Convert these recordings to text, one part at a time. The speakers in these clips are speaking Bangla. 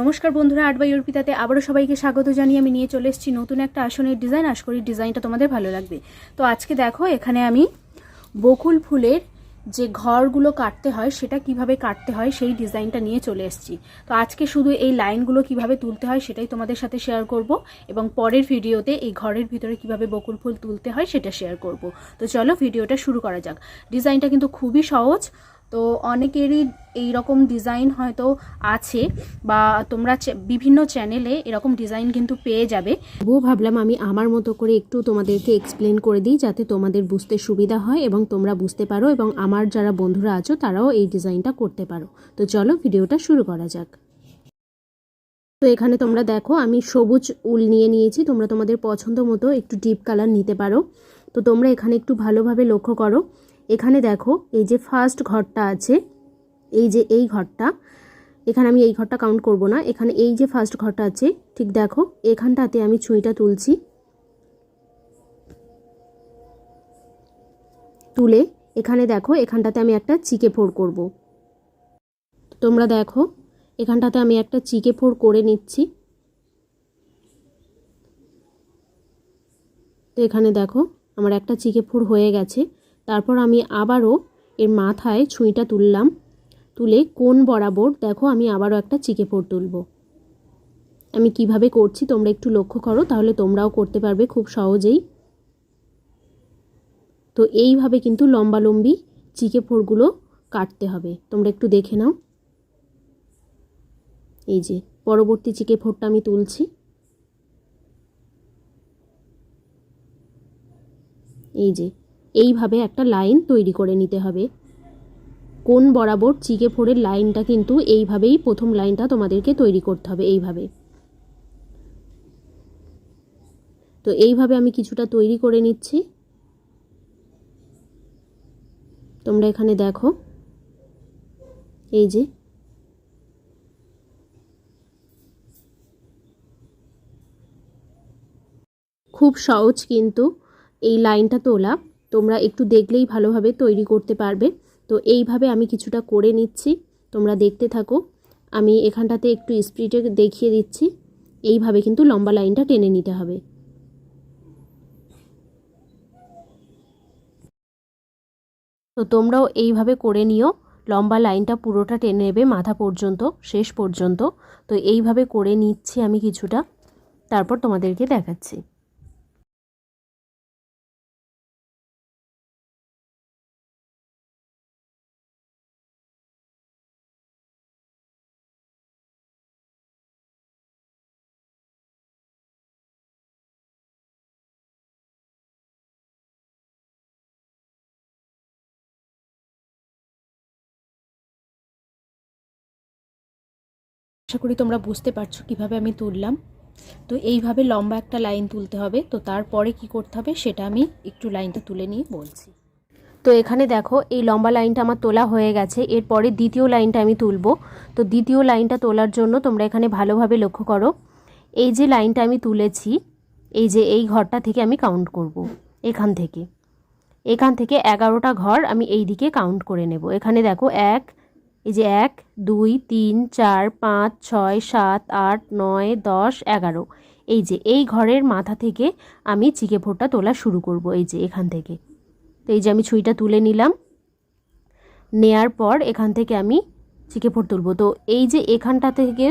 নমস্কার বন্ধুরা আট বাই অর্পিতাতে আবারও সবাইকে স্বাগত জানিয়ে আমি নিয়ে চলে এসেছি নতুন একটা আসনের ডিজাইন। আশ করি ডিজাইনটা তোমাদের ভালো লাগবে। তো আজকে দেখো, এখানে আমি বকুল ফুলের যে ঘরগুলো কাটতে হয়, সেটা কীভাবে কাটতে হয়, সেই ডিজাইনটা নিয়ে চলে এসেছি। তো আজকে শুধু এই লাইনগুলো কীভাবে তুলতে হয়, সেটাই তোমাদের সাথে শেয়ার করব এবং পরের ভিডিওতে এই ঘরের ভিতরে কীভাবে বকুল ফুল তুলতে হয়, সেটা শেয়ার করব। তো চলো ভিডিওটা শুরু করা যাক। ডিজাইনটা কিন্তু খুবই সহজ। তো অনেকেরই এই রকম ডিজাইন হয়তো আছে বা তোমরা বিভিন্ন চ্যানেলে এরকম ডিজাইন কিন্তু পেয়ে যাবে। তবুও ভাবলাম আমি আমার মতো করে একটু তোমাদেরকে এক্সপ্লেন করে দিই যাতে তোমাদের বুঝতে সুবিধা হয় এবং তোমরা বুঝতে পারো এবং আমার যারা বন্ধুরা আছো তারাও এই ডিজাইনটা করতে পারো। তো চলো ভিডিওটা শুরু করা যাক। তো এখানে তোমরা দেখো, আমি সবুজ উল নিয়ে নিয়েছি। তোমরা তোমাদের পছন্দ মতো একটু ডিপ কালার নিতে পারো। তো তোমরা এখানে একটু ভালোভাবে লক্ষ্য করো। এখানে দেখো, এই যে ফার্স্ট ঘরটা আছে, এই যে এই ঘরটা, এখানে আমি এই ঘরটা কাউন্ট করব না, এখানে এই যে ফার্স্ট ঘরটা আছে, ঠিক দেখো, এখানটাতে আমি ছুঁইটা তুলছি। তুলে এখানে দেখো, এখানটাতে আমি একটা চিকে ফোর করব। তোমরা দেখো, এখানটাতে আমি একটা চিকে ফোর করে নিচ্ছি। তো এখানে দেখো, আমার একটা চিকে ফোর হয়ে গেছে। তারপর আমি আবারও এর মাথায় ছুঁইটা তুললাম। তুলে কোন বরাবর, দেখো আমি আবারও একটা চিকে ফোর তুলব। আমি কীভাবে করছি তোমরা একটু লক্ষ্য করো, তাহলে তোমরাও করতে পারবে খুব সহজেই। তো এইভাবে কিন্তু লম্বা লম্বি চিকে ফোরগুলো কাটতে হবে। তোমরা একটু দেখে নাও। এই যে, পরবর্তী চিকে ফোরটা আমি তুলছি। এই যে এইভাবে একটা লাইন তৈরি করে নিতে হবে। কোন বরাবর চিকে ফোড়ের লাইনটা কিন্তু এইভাবেই প্রথম লাইনটা তোমাদেরকে তৈরি করতে হবে, এইভাবে। তো এইভাবে আমি কিছুটা তৈরি করে নিচ্ছি। তোমরা এখানে দেখো, এই যে। খুব সহজ কিন্তু এই লাইনটা তোলা। তোমরা একটু দেখলেই ভালোভাবে তৈরি করতে পারবে। তো এইভাবে আমি কিছুটা করে নিচ্ছি। তোমরা দেখতে থাকো। আমি এখানটাতে একটু স্পিডে দেখিয়ে দিচ্ছি। এইভাবে কিন্তু লম্বা লাইনটা টেনে নিতে হবে। তো তোমরাও এইভাবে করে নিও। লম্বা লাইনটা পুরোটা টেনে নেবে মাথা পর্যন্ত, শেষ পর্যন্ত। তো এইভাবে করে নিচ্ছি আমি কিছুটা। তারপর তোমাদেরকে দেখাচ্ছি। আশা করি তোমরা বুঝতে পারছ কীভাবে আমি তুললাম। তো এইভাবে লম্বা একটা লাইন তুলতে হবে, তো তারপরে কি করতে হবে সেটা আমি একটু লাইনটা তুলে নিয়ে বলছি। তো এখানে দেখো, এই লম্বা লাইনটা আমার তোলা হয়ে গেছে, এরপরে দ্বিতীয় লাইনটা আমি তুলব। তো দ্বিতীয় লাইনটা তোলার জন্য তোমরা এখানে ভালোভাবে লক্ষ্য করো, এই যে লাইনটা আমি তুলেছি, এই যে এই ঘরটা থেকে আমি কাউন্ট করব, এখান থেকে। এখান থেকে এগারোটা ঘর আমি এই দিকে কাউন্ট করে নেব। এখানে দেখো, এক এই যে এক, দুই, তিন, চার, পাঁচ, ছয়, সাত, আট, নয়, দশ, এগারো। এই যে এই ঘরের মাথা থেকে আমি চিকে ফোরটা তোলা শুরু করব এই যে এখান থেকে। তো এই যে আমি ছুঁইটা তুলে নিলাম। নেয়ার পর এখান থেকে আমি চিকে ফোর তুলবো। তো এই যে এখানটা থেকে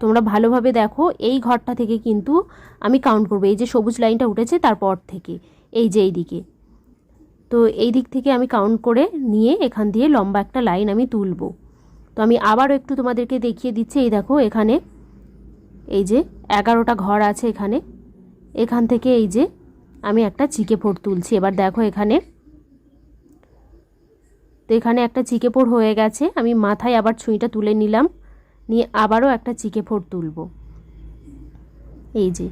তোমরা ভালোভাবে দেখো, এই ঘরটা থেকে কিন্তু আমি কাউন্ট করব। এই যে সবুজ লাইনটা উঠেছে তারপর থেকে, এই যে এই দিকে তো এই দিক থেকে আমি কাউন্ট করে নিয়ে এখান দিয়ে লম্বা একটা লাইন আমি তুলবো। তো আমি আবারও একটু তোমাদেরকে দেখিয়ে দিচ্ছি, এই দেখো এখানে, এই যে এগারোটা ঘর আছে এখানে। এখান থেকে এই যে আমি একটা চিকে ফোর তুলছি। এবার দেখো এখানে, তো এখানে একটা চিকে ফোর হয়ে গেছে। আমি মাথায় আবার ছুঁইটা তুলে নিলাম, নিয়ে আবারও একটা চিকে ফোর তুলব। এই যে,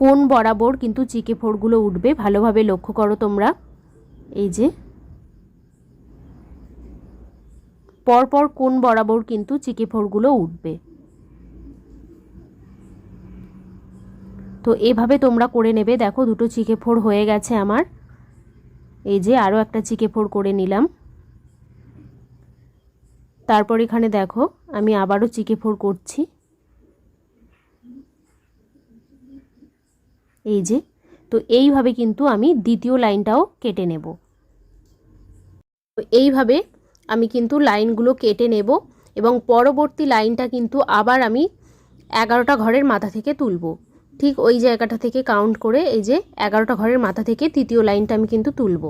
কোন বরাবর কিন্তু চিকে ফোরগুলো উঠবে ভালোভাবে লক্ষ্য করো তোমরা। এই যে পরপর কোন বরাবর কিন্তু চিকিফোরগুলো উঠবে। তো এভাবে তোমরা করে নেবে। দেখো, দুটো চিকে ফোড় হয়ে গেছে আমার। এই যে আরও একটা চিকে ফোড় করে নিলাম। তারপর এখানে দেখো, আমি আবারও চিকে ফোড় করছি। এই যে, তো এইভাবে কিন্তু আমি দ্বিতীয় লাইনটাও কেটে নেব। তো এইভাবে আমি কিন্তু লাইনগুলো কেটে নেব এবং পরবর্তী লাইনটা কিন্তু আবার আমি এগারোটা ঘরের মাথা থেকে তুলব। ঠিক ওই জায়গাটা থেকে কাউন্ট করে এই যে এগারোটা ঘরের মাথা থেকে তৃতীয় লাইনটা আমি কিন্তু তুলব।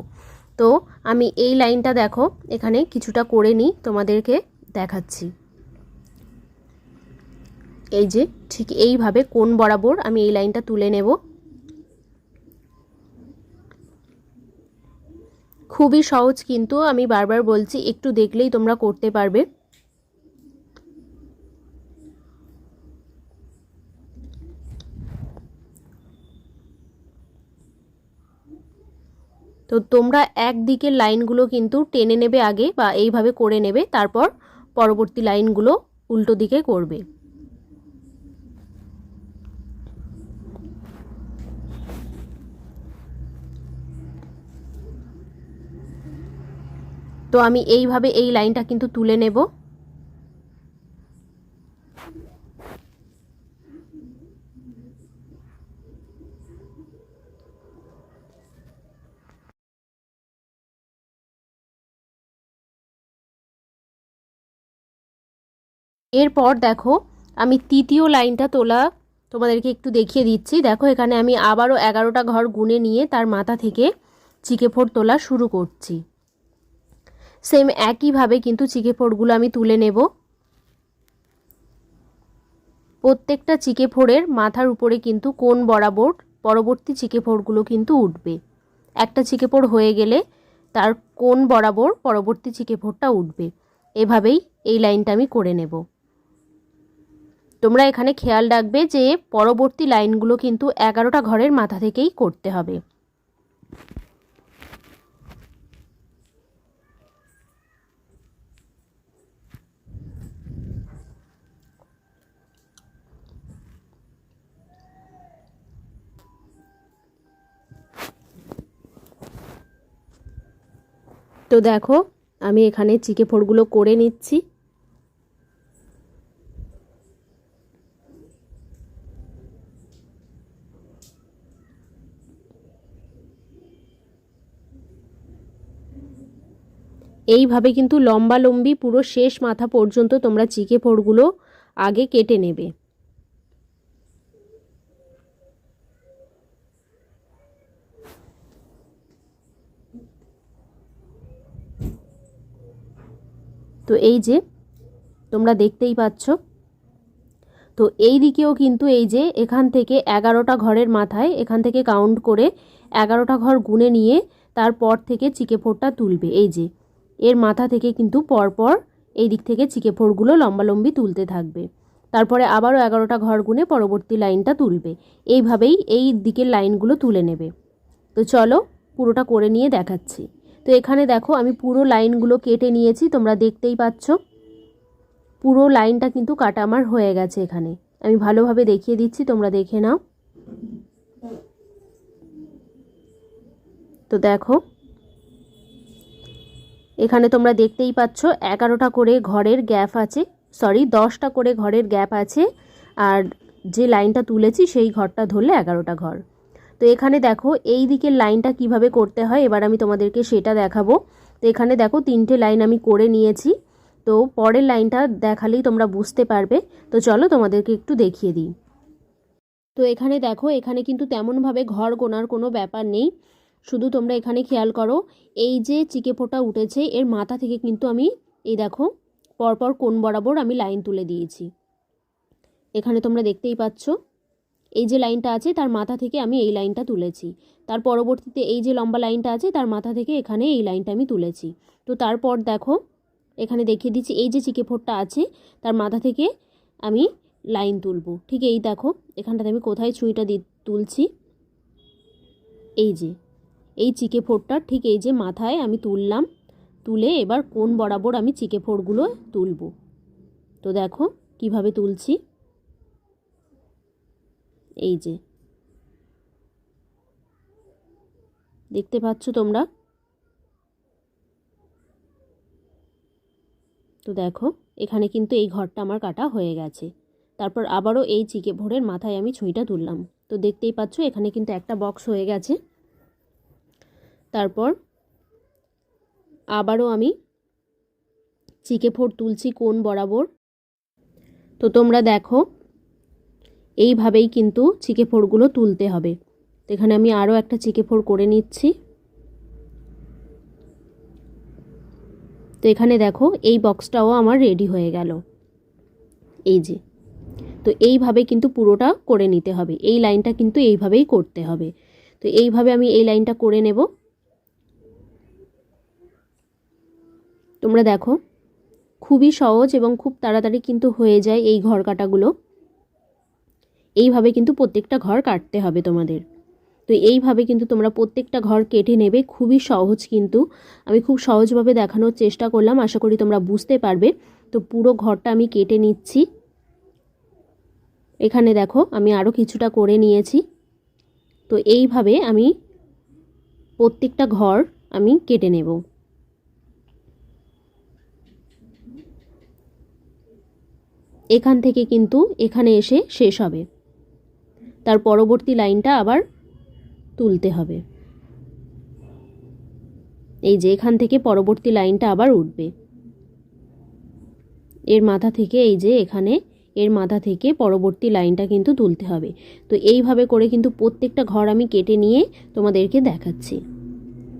তো আমি এই লাইনটা দেখো, এখানে কিছুটা করে নিই, তোমাদেরকে দেখাচ্ছি। এই যে ঠিক এইভাবে কোন বরাবর আমি এই লাইনটা তুলে নেব। খুবই সহজ কিন্তু আমি বারবার বলছি, একটু দেখলেই তোমরা করতে পারবে। তো তোমরা একদিকের লাইনগুলো কিন্তু টেনে নেবে আগে বা এইভাবে করে নেবে, তারপর পরবর্তী লাইনগুলো উল্টো দিকে করবে। তো আমি এইভাবে এই লাইনটা কিন্তু তুলে নেব। এরপর দেখো, আমি তৃতীয় লাইনটা তোলা তোমাদেরকে একটু দেখিয়ে দিচ্ছি। দেখো, এখানে আমি আবারও এগারোটা ঘর গুনে নিয়ে তার মাথা থেকে চিকে ফোড় তোলা শুরু করছি। সেম একইভাবে কিন্তু চিকে ফোড়গুলো আমি তুলে নেব। প্রত্যেকটা চিকে ফোড়ের মাথার উপরে কিন্তু কোন বরাবর পরবর্তী চিকে ফোড়গুলো কিন্তু উঠবে। একটা চিকে ফোড় হয়ে গেলে তার কোন বরাবর পরবর্তী চিকে ফোড়টা উঠবে, এভাবেই এই লাইনটা আমি করে নেব। তোমরা এখানে খেয়াল রাখবে যে পরবর্তী লাইনগুলো কিন্তু এগারোটা ঘরের মাথা থেকেই করতে হবে। তো দেখো, আমি এখানে চিকে ফোড়গুলো করে নিচ্ছি। এইভাবে কিন্তু লম্বা লম্বি পুরো শেষ মাথা পর্যন্ত তোমরা চিকে ফোড়গুলো আগে কেটে নেবে। তো এই যে, তোমরা দেখতেই পাচ্ছ। তো এই দিকেও কিন্তু এই যে, এখান থেকে এগারোটা ঘরের মাথায়, এখান থেকে কাউন্ট করে এগারোটা ঘর গুনে নিয়ে তারপর থেকে চিকে ফোড়টা তুলবে। এই যে, এর মাথা থেকে কিন্তু পরপর এই দিক থেকে চিকে ফোড়গুলো লম্বালম্বি তুলতে থাকবে। তারপরে আবারও এগারোটা ঘর গুনে পরবর্তী লাইনটা তুলবে। এইভাবেই এই দিকের লাইনগুলো তুলে নেবে। তো চলো পুরোটা করে নিয়ে দেখাচ্ছি। তো এখানে দেখো, আমি পুরো লাইনগুলো কেটে নিয়েছি, তোমরা দেখতেই পাচ্ছ। পুরো লাইনটা কিন্তু কাটা আমার হয়ে গেছে এখানে। আমি ভালোভাবে দেখিয়ে দিচ্ছি, তোমরা দেখে নাও। তো দেখো, এখানে তোমরা দেখতেই পাচ্ছ, এগারোটা করে ঘরের গ্যাপ আছে সরি দশটা করে ঘরের গ্যাপ আছে, আর যে লাইনটা তুলেছি, সেই ঘরটা ধরলে এগারোটা ঘর। তো এখানে দেখো এই দিকের লাইনটা কীভাবে করতে হয়, এবার আমি তোমাদেরকে সেটা দেখাবো। তো এখানে দেখো তিনটে লাইন আমি করে নিয়েছি, তো পরের লাইনটা দেখালেই তোমরা বুঝতে পারবে। তো চলো তোমাদেরকে একটু দেখিয়ে দিই। তো এখানে দেখো, এখানে কিন্তু তেমনভাবে ঘর গোনার কোনো ব্যাপার নেই, শুধু তোমরা এখানে খেয়াল করো, এই যে চিকে ফোঁটা উঠেছে, এর মাথা থেকে কিন্তু আমি, এই দেখো, পরপর কোন বরাবর আমি লাইন তুলে দিয়েছি। এখানে তোমরা দেখতেই পাচ্ছ এই যে লাইনটা আছে, তার মাথা থেকে আমি এই লাইনটা তুলেছি। তার পরবর্তীতে এই যে লম্বা লাইনটা আছে, তার মাথা থেকে এখানে এই লাইনটা আমি তুলেছি। তো তারপর দেখো, এখানে দেখিয়ে দিচ্ছি, এই যে চিকে ফোঁটটা আছে, তার মাথা থেকে আমি লাইন তুলবো। ঠিক এই দেখো, এখানটাতে আমি কোথায় ছুঁইটা দি, তুলছি? এই যে, এই চিকে ফোড়টার ঠিক এই যে মাথায় আমি তুললাম, তুলে এবার কোন বরাবর আমি চিকে ফোড়গুলো তুলব। তো দেখো, কীভাবে তুলছি? এই যে। দেখতে পাচ্ছ তোমরা? তো দেখো, এখানে কিন্তু এই ঘরটা আমার কাটা হয়ে গেছে। তারপর আবারও এই চিকে ভোরের মাথায় আমি ছুঁইটা তুললাম। তো দেখতেই পাচ্ছ, এখানে কিন্তু একটা বক্স হয়ে গেছে। তারপর আবারও আমি চিকে ফোর তুলছি কোন বরাবর। তো তোমরা দেখো এইভাবেই কিন্তু চিকে ফোরগুলো তুলতে হবে। তো এখানে আমি আরও একটা চিকে ফোর করে নিচ্ছি। তো এখানে দেখো, এই বক্সটাও আমার রেডি হয়ে গেল। এই যে। তো এইভাবে কিন্তু পুরোটা করে নিতে হবে। এই লাইনটা কিন্তু এইভাবেই করতে হবে। তো এইভাবে আমি এই লাইনটা করে নেব। তোমরা দেখো, খুবই সহজ এবং খুব তাড়াতাড়ি কিন্তু হয়ে যায় এই ঘর কাটাগুলো এইভাবে কিন্তু প্রত্যেকটা ঘর কাটতে হবে তোমাদের। তো এইভাবে কিন্তু তোমরা প্রত্যেকটা ঘর কেটে নেবে, খুবই সহজ কিন্তু। আমি খুব সহজভাবে দেখানোর চেষ্টা করলাম, আশা করি তোমরা বুঝতে পারবে। তো পুরো ঘরটা আমি কেটে নিচ্ছি। এখানে দেখো, আমি আরও কিছুটা করে নিয়েছি। তো এইভাবে আমি প্রত্যেকটা ঘর আমি কেটে নেব। এখান থেকে কিন্তু এখানে এসে শেষ হবে। তার পরবর্তী লাইনটা আবার তুলতে হবে। এই যে এখান থেকে পরবর্তী লাইনটা আবার উঠবে। এর মাথা থেকে এই যে এখানে, এর মাথা থেকে পরবর্তী লাইনটা কিন্তু তুলতে হবে। তো এইভাবে করে কিন্তু প্রত্যেকটা ঘর আমি কেটে নিয়ে তোমাদেরকে দেখাচ্ছি।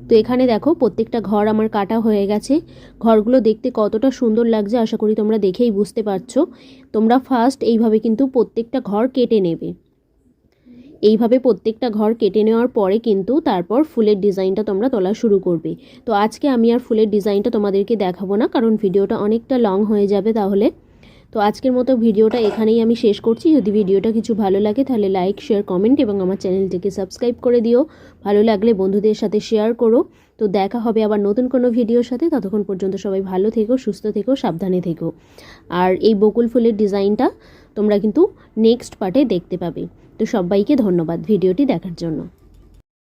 তো এখানে দেখো, প্রত্যেকটা ঘর আমার কাটা হয়ে গেছে। ঘরগুলো দেখতে কতটা সুন্দর লাগছে, আশা করি তোমরা দেখেই বুঝতে পারছ। তোমরা ফার্স্ট এইভাবে কিন্তু প্রত্যেকটা ঘর কেটে নেবে। এইভাবে প্রত্যেকটা ঘর কেটে নেওয়ার পরে কিন্তু তারপর ফুলের ডিজাইনটা তোমরা তোলা শুরু করবে। তো আজকে আমি আর ফুলের ডিজাইনটা তোমাদেরকে দেখাবো না, কারণ ভিডিওটা অনেকটা লং হয়ে যাবে তাহলে। তো আজকের মতো ভিডিওটা এখানেই আমি শেষ করছি। যদি ভিডিওটা কিছু ভালো লাগে তাহলে লাইক, শেয়ার, কমেন্ট এবং আমার চ্যানেলটিকে সাবস্ক্রাইব করে দিও। ভালো লাগলে বন্ধুদের সাথে শেয়ার করো। তো দেখা হবে আবার নতুন কোনো ভিডিওর সাথে। ততক্ষণ পর্যন্ত সবাই ভালো থেকো, সুস্থ থেকো, সাবধানে থেকো। আর এই বকুল ফুলের ডিজাইনটা তোমরা কিন্তু নেক্সট পার্টে দেখতে পাবে। তো সবাইকে ধন্যবাদ ভিডিওটি দেখার জন্য।